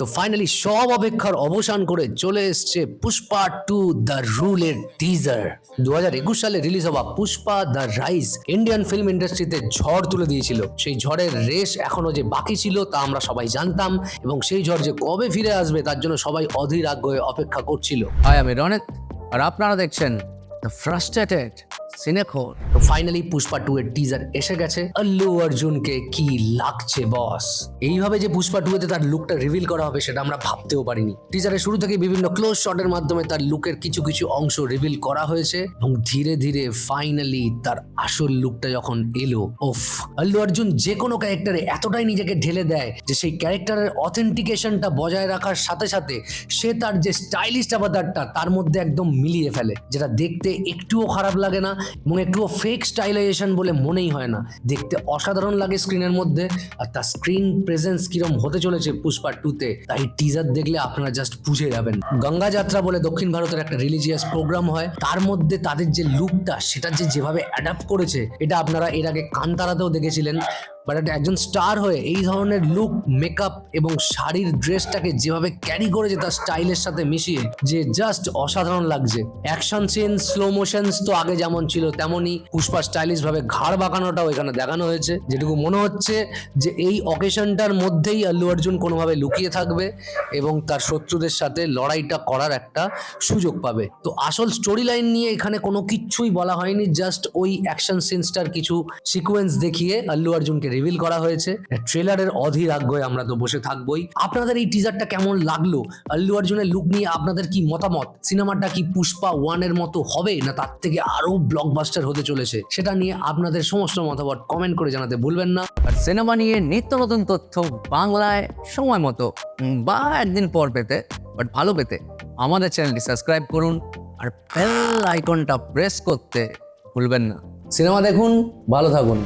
তো ফাইনালি সব অপেক্ষার অবসান করে চলে এসছে পুষ্পা টু দ্য রুলের টিজার দু হাজার একুশ সালে রিলিজ হওয়া Pushpa the rise Indian film ইন্ডাস্ট্রিতে ঝড় তুলে দিয়েছিল। সেই ঝড়ের রেশ এখনও যে বাকি ছিল তা আমরা সবাই জানতাম এবং সেই ঝড় যে কবে ফিরে আসবে তার জন্য সবাই অধীর আগ্রহে অপেক্ষা করছিল। হাই আমি রনিত আর আপনারা দেখছেন দ্য ফ্রাস্ট্রেটেড সিনেখোর তো ফাইনালি পুষ্পা টু এর টিজার এসে গেছে। আল্লু অর্জুনকে কি লাগছে বস এইভাবে যে পুষ্পা টু তার লুকটা রিভিল করা হবে সেটা আমরা ভাবতেও পারিনি। টিজারের শুরু থেকে বিভিন্ন ক্লোজ শটের মাধ্যমে তার লুকের কিছু কিছু অংশ রিভিল করা হয়েছে এবং ধীরে ধীরে ফাইনালি তার আসল লুকটা যখন এলো ওফ আল্লু অর্জুন যে কোনো ক্যারেক্টারে এতটাই নিজেকে ঢেলে দেয় যে সেই ক্যারেক্টারের অথেন্টিকেশনটা বজায় রাখার সাথে সাথে সে তার যে স্টাইলিশ আবাদারটা তার মধ্যে একদম মিলিয়ে ফেলে, যেটা দেখতে একটুও খারাপ লাগে না এবং একটুও ফেক স্টাইলাইজেশন বলে মনেই হয় না। দেখতে অসাধারণ লাগে স্ক্রিনের মধ্যে, আর তার স্ক্রিন প্রেজেন্স কিরম হতে চলেছে পুষ্পা টুতে, তাই টিজার দেখলে আপনারা জাস্ট বুঝে যাবেন। গঙ্গা যাত্রা বলে দক্ষিণ ভারতের একটা রিলিজিয়াস প্রোগ্রাম হয়, তার মধ্যে তাদের যে লুকটা সেটা যে যেভাবে অ্যাডাপ্ট করেছে, এটা আপনারা এর আগে কান্তারাতেও দেখেছিলেন। বাট একজন স্টার হয়ে এই ধরনের লুক মেকআপ এবং শাড়ির ড্রেসটাকে যেভাবে ক্যারি করেছে তার স্টাইলের সাথে মিশিয়ে যে জাস্ট অসাধারণ লাগছে। অ্যাকশন সিন স্লো মোশনস তো আগে যেমন ছিল তেমনই পুষ্পা স্টাইলিশ ভাবে ঘাড় বাঁকানোটাও এখানে দেখানো হয়েছে। যেটুকু মনে হচ্ছে যে এই অকেশনটার মধ্যেই আল্লু অর্জুন কোনোভাবে লুকিয়ে থাকবে এবং তার শত্রুদের সাথে লড়াইটা করার একটা সুযোগ পাবে। তো আসল স্টোরি লাইন নিয়ে এখানে কোনো কিচ্ছুই বলা হয়নি জাস্ট ওই অ্যাকশন সিনসটার কিছু সিকোয়েন্স দেখিয়ে আল্লু অর্জুনকে রিভিল করা হয়েছে। ট্রেলারের অধীর আগ্রহে আমরা তো বসে থাকবোই। আপনাদের এই টিজারটা কেমন লাগল? আল্লু অর্জুনের লুক নিয়ে আপনাদের কি মতামত? সিনেমাটা কি পুষ্পা ওয়ানের মতো হবে না তার থেকে আরও ব্লকবাস্টার হতে চলেছে? সেটা নিয়ে আপনাদের সমস্ত মতামত কমেন্ট করে জানাতে ভুলবেন না। আর সিনেমা নিয়ে নিত্য নতুন তথ্য বাংলায় সময় মতো বা একদিন পর পেতে বাট ভালো পেতে আমাদের চ্যানেলটি সাবস্ক্রাইব করুন আর বেল আইকনটা প্রেস করতে ভুলবেন না। সিনেমা দেখুন ভালো থাকুন।